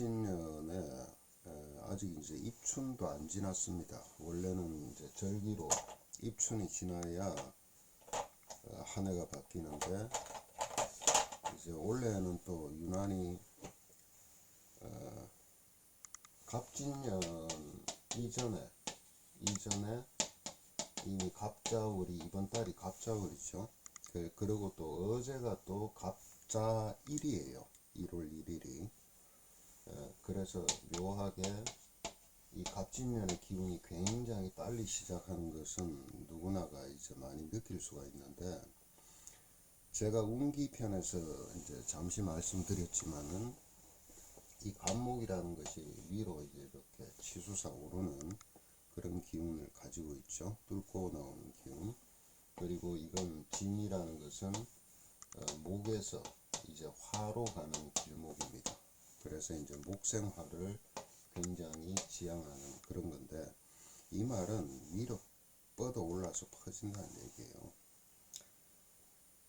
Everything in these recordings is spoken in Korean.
에, 아직 이제 입춘도 안 지났습니다. 원래는 이제 절기로 입춘이 지나야 어, 한 해가 바뀌는데 이제 올해는 또 유난히 어, 갑진년 이전에 이전에 이미 갑자월이 이번 달이 갑자월이죠. 그, 그리고 또 어제가 또 갑자일이에요. 1월 1일이. 그래서 묘하게 이 갑진년의 기운이 굉장히 빨리 시작하는 것은 누구나가 이제 많이 느낄 수가 있는데 제가 운기편에서 이제 잠시 말씀드렸지만은 이 간목이라는 것이 위로 이제 이렇게 치솟아 오르는 그런 기운을 가지고 있죠. 뚫고 나오는 기운. 그리고 이건 진이라는 것은 어, 목에서 이제 화로 가는 길목입니다. 그래서 이제 목생화를 굉장히 지향하는 그런 건데 이 말은 위로 뻗어 올라서 퍼진다는 얘기예요.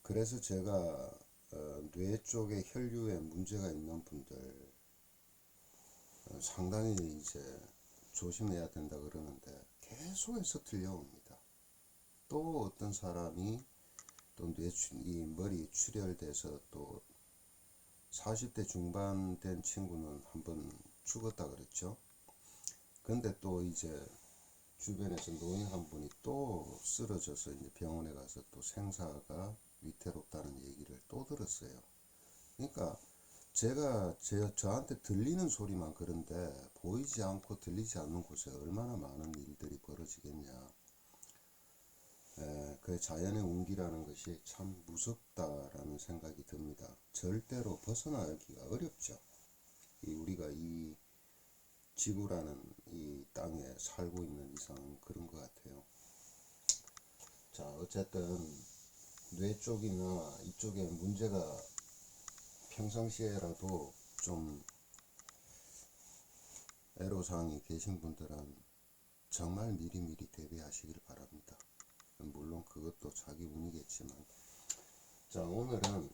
그래서 제가 어, 뇌 쪽에 혈류에 문제가 있는 분들 어, 상당히 이제 조심해야 된다 그러는데 계속해서 들려옵니다. 또 어떤 사람이 또 뇌, 이 머리 출혈돼서 또 40대 중반 된 친구는 한번 죽었다 그랬죠. 근데 또 이제 주변에서 노인 한 분이 또 쓰러져서 이제 병원에 가서 또 생사가 위태롭다는 얘기를 또 들었어요. 그러니까 제가 제, 저한테 들리는 소리만 그런데 보이지 않고 들리지 않는 곳에 얼마나 많은 일들이 벌어지겠냐. 에, 그 자연의 운기라는 것이 참 무섭다라는 생각이 듭니다. 절대로 벗어나기가 어렵죠. 이 우리가 이 지구라는 이 땅에 살고 있는 이상 그런 것 같아요. 자, 어쨌든 뇌 쪽이나 이쪽에 문제가 평상시에라도 좀 애로사항이 계신 분들은 정말 미리미리 대비하시길 바랍니다. 물론 그것도 자기 운이겠지만. 자 오늘은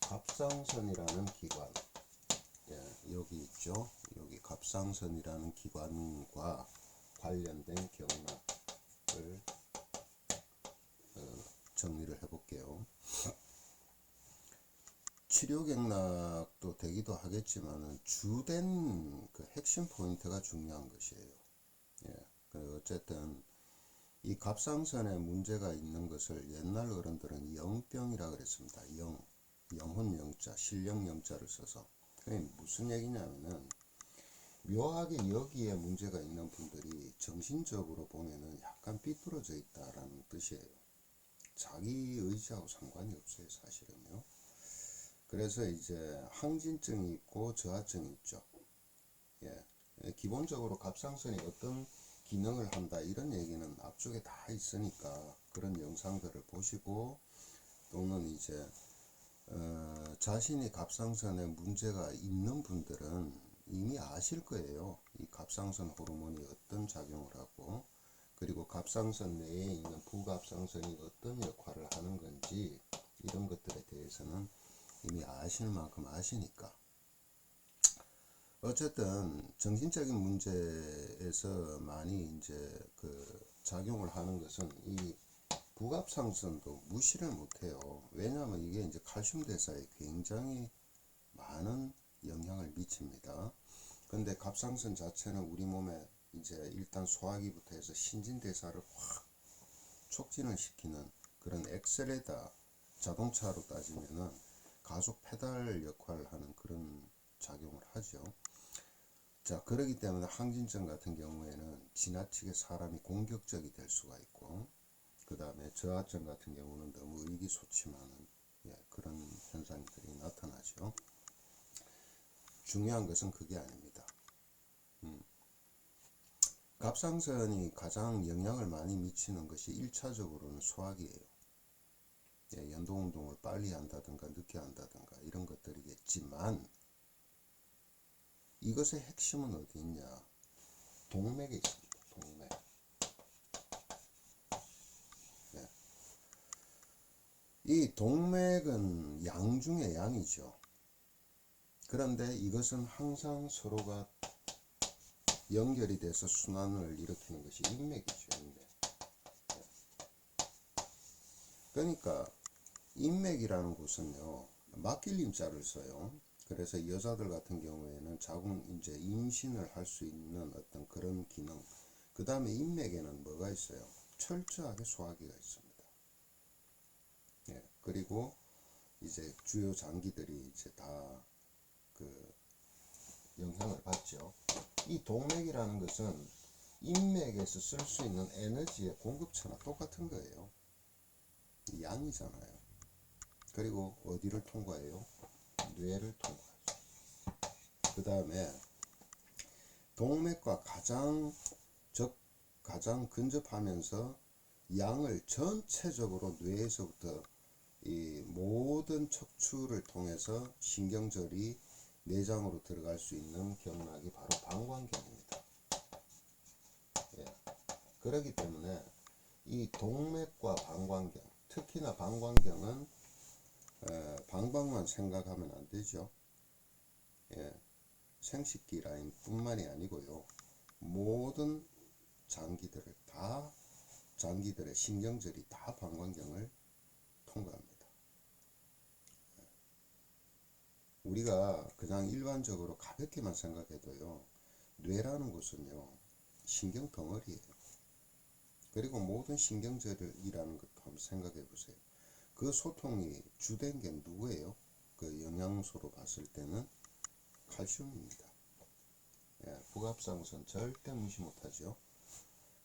갑상선이라는 기관. 예, 여기 있죠? 여기 갑상선이라는 기관과 관련된 경락을 어, 정리를 해 볼게요. 치료 경락도 되기도 하겠지만 주된 그 핵심 포인트가 중요한 것이에요. 예, 그 어쨌든 이 갑상선에 문제가 있는 것을 옛날 어른들은 영병이라 그랬습니다. 영, 영혼 영자, 실령 영자를 써서. 무슨 얘기냐면은 묘하게 여기에 문제가 있는 분들이 정신적으로 보면은 약간 삐뚤어져 있다라는 뜻이에요. 자기 의지하고 상관이 없어요, 사실은요. 그래서 이제 항진증이 있고 저하증이 있죠. 예. 기본적으로 갑상선이 어떤 기능을 한다 이런 얘기는 앞쪽에 다 있으니까 그런 영상들을 보시고 또는 이제 어, 자신이 갑상선에 문제가 있는 분들은 이미 아실 거예요. 이 갑상선 호르몬이 어떤 작용을 하고 그리고 갑상선 내에 있는 부갑상선이 어떤 역할을 하는 건지 이런 것들에 대해서는 이미 아실 만큼 아시니까 어쨌든 정신적인 문제에서 많이 이제 그 작용을 하는 것은 이 부갑 상선도 무시를 못해요. 왜냐하면 이게 이제 칼슘 대사에 굉장히 많은 영향을 미칩니다. 근데 갑상선 자체는 우리 몸에 이제 일단 소화기부터 해서 신진 대사를 확 촉진을 시키는 그런 엑셀레다 자동차로 따지면은 가속 페달 역할을 하는 그런 작용을 하죠. 자, 그러기 때문에 항진증 같은 경우에는 지나치게 사람이 공격적이 될 수가 있고, 그 다음에 저하증 같은 경우는 너무 의기소침하는 예, 그런 현상들이 나타나죠. 중요한 것은 그게 아닙니다. 음. 갑상선이 가장 영향을 많이 미치는 것이 1차적으로는 소화기예요. 예, 연동운동을 빨리 한다든가 늦게 한다든가 이런 것들이겠지만 이것의 핵심은 어디 있냐? 동맥에 있습니다. 동맥. 네. 이 동맥은 양 중의 양이죠. 그런데 이것은 항상 서로가 연결이 돼서 순환을 일으키는 것이 인맥이죠, 인맥. 예. 그러니까 인맥이라는 곳은요, 막길림자를 써요. 그래서 여자들 같은 경우에는 자궁 이제 임신을 할 수 있는 어떤 그런 기능. 그 다음에 인맥에는 뭐가 있어요? 철저하게 소화기가 있습니다. 예, 그리고 이제 주요 장기들이 이제 다 그 영향을 받죠. 이 동맥이라는 것은 인맥에서 쓸 수 있는 에너지의 공급처나 똑같은 거예요. 이 양이잖아요. 그리고 어디를 통과해요? 뇌를 통과하죠. 그 다음에 동맥과 가장 적 가장 근접하면서 양을 전체적으로 뇌에서부터 이 모든 척추를 통해서 신경절이 내장으로 들어갈 수 있는 경락이 바로 방광경입니다. 예. 그렇기 때문에 이 동맥과 방광경, 특히나 방광경은 에, 방광만 생각하면 안 되죠. 예. 생식기 라인 뿐만이 아니고요. 모든 장기들을 다 장기들의 신경절이 다 방광경을 통과합니다. 우리가 그냥 일반적으로 가볍게만 생각해도요, 뇌라는 곳은요, 신경 덩어리예요. 그리고 모든 신경절이라는 것도 한번 생각해 보세요. 그 소통이 주된 게 누구예요? 그 영양소로 봤을 때는 칼슘입니다. 예, 부갑상선 절대 무시 못하죠.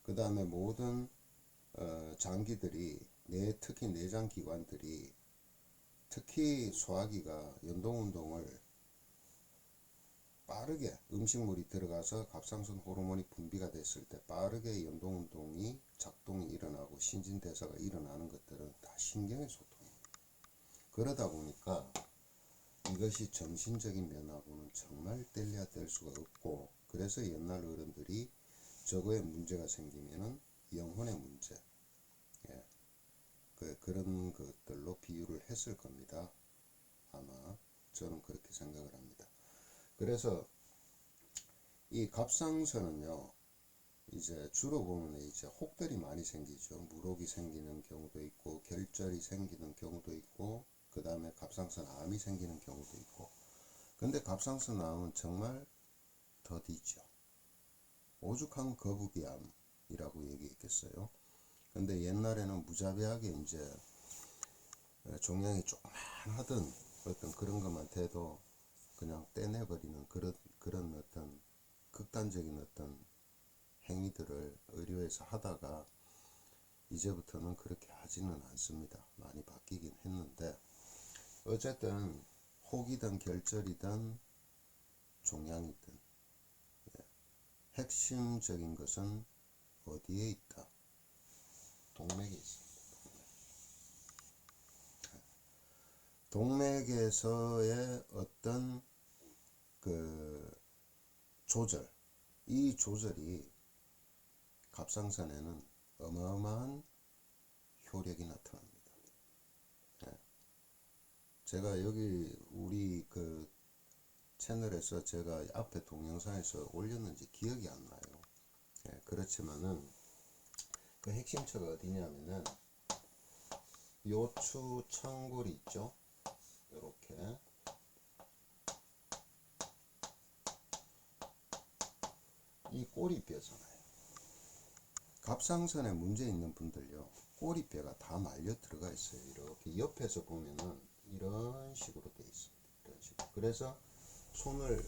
그 다음에 모든 어, 장기들이 내 특히 내장 기관들이 특히 소화기가 연동 운동을 빠르게 음식물이 들어가서 갑상선 호르몬이 분비가 됐을 때 빠르게 연동 운동이 작동이 일어나고 신진대사가 일어나는 것들은 다 신경의 소통입니다. 그러다 보니까 이것이 정신적인 면하고는 정말 뗄래야 뗄 수가 없고 그래서 옛날 어른들이 저거에 문제가 생기면은 영혼의 문제 예. 그, 그런 것들로 비유를 했을 겁니다. 아마 저는 그렇게 생각을 합니다. 그래서 이 갑상선은요, 이제 주로 보면 이제 혹들이 많이 생기죠. 무록이 생기는 경우도 있고, 결절이 생기는 경우도 있고, 그 다음에 갑상선 암이 생기는 경우도 있고. 근데 갑상선 암은 정말 더디죠. 오죽하면 거북이암이라고 얘기했겠어요. 근데 옛날에는 무자비하게 이제 종양이 조그만하던 어떤 그런 것만 돼도 그냥 떼내버리는 그런 그런 어떤 극단적인 어떤 행위들을 의료에서 하다가 이제부터는 그렇게 하지는 않습니다. 많이 바뀌긴 했는데 어쨌든 혹이든 결절이든 종양이든 예. 핵심적인 것은 어디에 있다? 동맥에 있습니다. 동맥. 동맥에서의 어떤 그 조절, 이 조절이 갑상선에는 어마어마한 효력이 나타납니다. 예. 제가 여기 우리 그 채널에서 제가 앞에 동영상에서 올렸는지 기억이 안 나요. 예, 그렇지만은 그 핵심처가 어디냐면은 요추 청골이 있죠. 이렇게 이 꼬리 뼈잖아요. 갑상선에 문제 있는 분들요. 꼬리뼈가 다 말려 들어가 있어요. 이렇게 옆에서 보면은 이런 식으로 돼 있습니다. 이런 식으로. 그래서 손을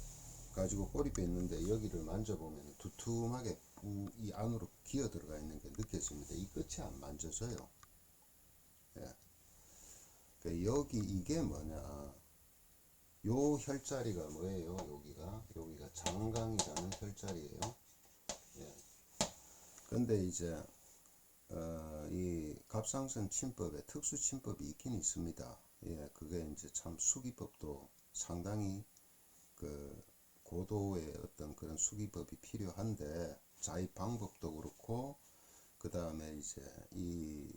가지고 꼬리뼈 있는데 여기를 만져보면 두툼하게 우- 이 안으로 기어 들어가 있는 게 느껴집니다. 이 끝이 안 만져져요. 예. 그 여기 이게 뭐냐? 요 혈자리가 뭐예요? 여기가 여기가 장강이라는 혈자리예요. 예. 근데 이제 어, 이 갑상선 침법에 특수 침법이 있긴 있습니다. 예, 그게 이제 참 수기법도 상당히 그 고도의 어떤 그런 수기법이 필요한데 자입 방법도 그렇고 그 다음에 이제 이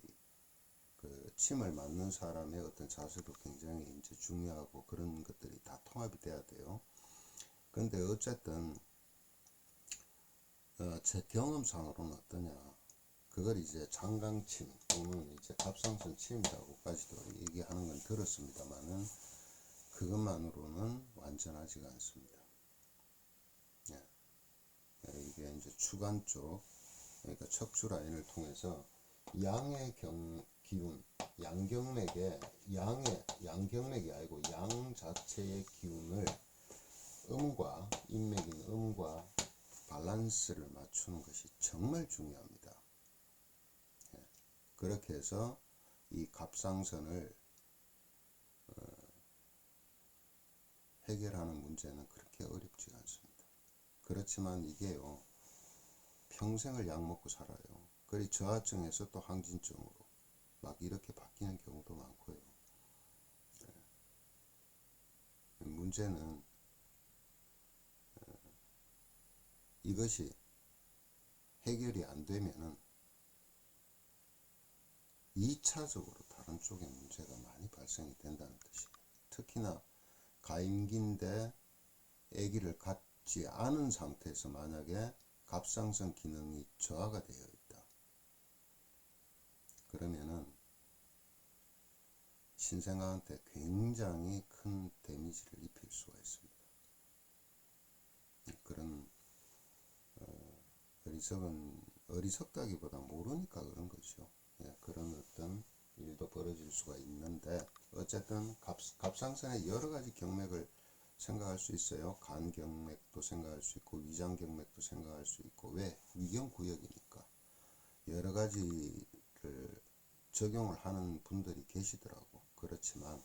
그 침을 맞는 사람의 어떤 자세도 굉장히 이제 중요하고 그런 것들이 다 통합이 돼야 돼요. 근데 어쨌든 어, 제 경험상으로는 어떠냐 그걸 이제 장강침 또는 이제 갑상선 침이라고까지도 얘기하는 건 들었습니다만은 그것만으로는 완전하지가 않습니다. 예. 이게 이제 추간 쪽 그러니까 척추 라인을 통해서 양의 경 기운 양경맥의 양의 양경맥이 아니고 양 자체의 기운을 음과 인맥인 음과 밸런스를 맞추는 것이 정말 중요합니다. 예. 그렇게 해서 이 갑상선을 어, 해결하는 문제는 그렇게 어렵지가 않습니다. 그렇지만 이게요 평생을 약 먹고 살아요. 그리 저하증에서 또 항진증으로 막 이렇게 바뀌는 경우도 많고요. 예. 문제는 이것이 해결이 안 되면은 2차적으로 다른 쪽에 문제가 많이 발생이 된다는 뜻이에요. 특히나 가임기인데 아기를 갖지 않은 상태에서 만약에 갑상선 기능이 저하가 되어 있다. 그러면은 신생아한테 굉장히 큰 데미지를 입힐 수가 있습니다. 그런 어리석은 어리석다기보다 모르니까 그런 거죠. 예, 그런 어떤 일도 벌어질 수가 있는데 어쨌든 갑, 갑상선의 여러 가지 경맥을 생각할 수 있어요. 간 경맥도 생각할 수 있고 위장 경맥도 생각할 수 있고 왜 위경 구역이니까 여러 가지를 적용을 하는 분들이 계시더라고. 그렇지만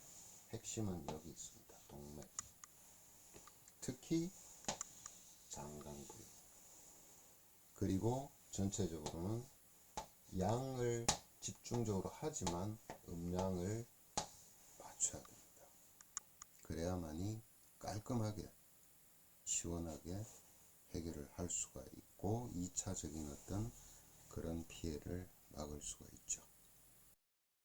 핵심은 여기 있습니다. 동맥. 특히 장강부역. 그리고 전체적으로는 양을 집중적으로 하지만 음량을 맞춰야 됩니다. 그래야만이 깔끔하게 시원하게 해결을 할 수가 있고 2차적인 어떤 그런 피해를 막을 수가 있죠.